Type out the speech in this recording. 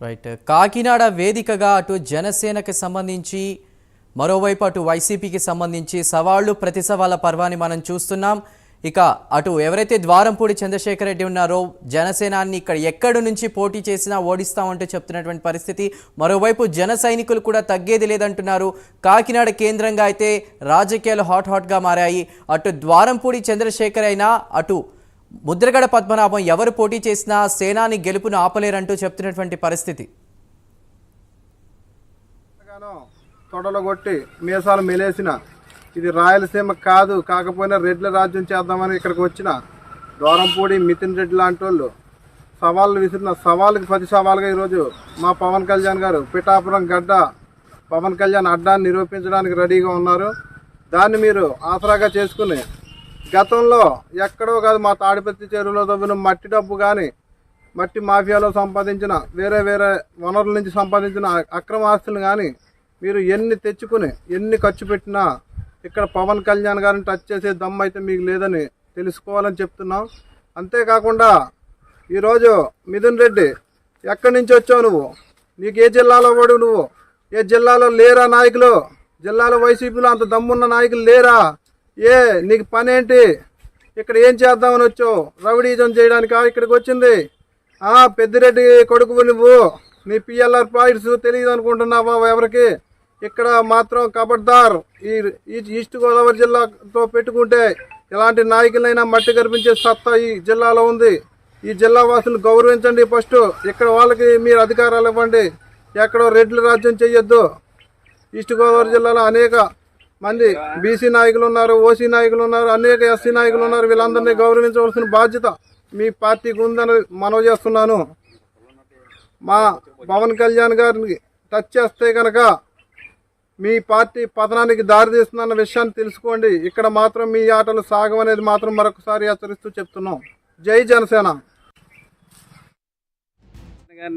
Right Kakinada వేదికగా అటు జనసేనకి సంబంధించి మరోవైపు అటు వైసీపీకి సంబంధించి సవాళ్ళు ప్రతి సవాళ్ళ పర్వాన్ని మనం చూస్తున్నాం. ఇక అటు ఎవరైతే ద్వారంపూడి చంద్రశేఖర్ రెడ్డి ఉన్నారో జనసేనాన్ని ఇక్కడ ఎక్కడి నుంచి పోటీ చేసినా ఓడిస్తామంటూ చెప్తున్నటువంటి పరిస్థితి. మరోవైపు జన సైనికులు కూడా తగ్గేది లేదంటున్నారు. కాకినాడ కేంద్రంగా అయితే రాజకీయాలు హాట్ హాట్గా మారాయి. అటు ద్వారంపూడి చంద్రశేఖర్ అయినా అటు ముద్రగడ పద్మనాభం ఎవరు పోటీ చేసినా సేనాని గెలుపును ఆపలేరంటూ చెప్తున్నటువంటి పరిస్థితి. గాను తొడలు కొట్టి మీసాలు మెలేసిన ఇది రాయలసీమ కాదు కాకపోయినా రెడ్ల రాజ్యం చేద్దామని ఇక్కడికి వచ్చిన దూరంపూడి మితిన్ రెడ్డి లాంటి వాళ్ళు సవాళ్ళు విసిరిన సవాళ్ళకి పది సవాలుగా ఈరోజు మా పవన్ కళ్యాణ్ గారు పిఠాపురం గడ్డ పవన్ కళ్యాణ్ అడ్డాన్ని నిరూపించడానికి రెడీగా ఉన్నారు. దాన్ని మీరు ఆసరాగా చేసుకుని గతంలో ఎక్కడో కాదు మా తాడిపత్తి చెరువులో తవ్విన మట్టి డబ్బు కానీ మట్టి మాఫియాలో సంపాదించిన వేరే వేరే వనరుల నుంచి సంపాదించిన అక్రమ ఆస్తులు కానీ మీరు ఎన్ని తెచ్చుకుని ఎన్ని ఖర్చు పెట్టినా ఇక్కడ పవన్ కళ్యాణ్ గారిని టచ్ చేసే దమ్ అయితే మీకు లేదని తెలుసుకోవాలని చెప్తున్నాం. అంతేకాకుండా ఈరోజు మిథున్ రెడ్డి ఎక్కడి నుంచి వచ్చావు నువ్వు? నీకు ఏ జిల్లాలో పడు నువ్వు? ఏ జిల్లాలో లేరా నాయకులు? జిల్లాలో వైసీపీలో అంత దమ్మున్న నాయకులు లేరా? ఏ నీకు పని ఏంటి ఇక్కడ ఏం చేద్దామని వచ్చావు? రౌడీజం చేయడానికా ఇక్కడికి వచ్చింది. ఆ పెద్దిరెడ్డి కొడుకు నువ్వు. నీ పిఎల్ఆర్ పాయింట్స్ తెలియదు అనుకుంటున్నావా ఎవరికి? ఇక్కడ మాత్రం కబడ్దార్. ఈ ఈస్ట్ గోదావరి జిల్లాతో పెట్టుకుంటే ఎలాంటి నాయకులైనా మట్టి కనిపించే సత్తా ఈ జిల్లాలో ఉంది. ఈ జిల్లా వాసులు గౌరవించండి ఫస్ట్. ఇక్కడ వాళ్ళకి మీరు అధికారాలు ఇవ్వండి. ఎక్కడో రెడ్ల రాజ్యం చేయొద్దు. ఈస్ట్ గోదావరి జిల్లాలో అనేక మంది బీసీ నాయకులు ఉన్నారు ఓసీ నాయకులు ఉన్నారు అనేక ఎస్సీ నాయకులు ఉన్నారు వీళ్ళందరినీ గౌరవించవలసిన బాధ్యత మీ పార్టీకి ఉందని మనవి చేస్తున్నాను. మా పవన్ కళ్యాణ్ గారిని టచ్ చేస్తే కనుక మీ పార్టీ పతనానికి దారి తీస్తుందన్న విషయాన్ని తెలుసుకోండి. ఇక్కడ మాత్రం మీ ఆటలు సాగం అనేది మాత్రం మరొకసారి హెచ్చరిస్తూ చెప్తున్నాం. జై జనసేన.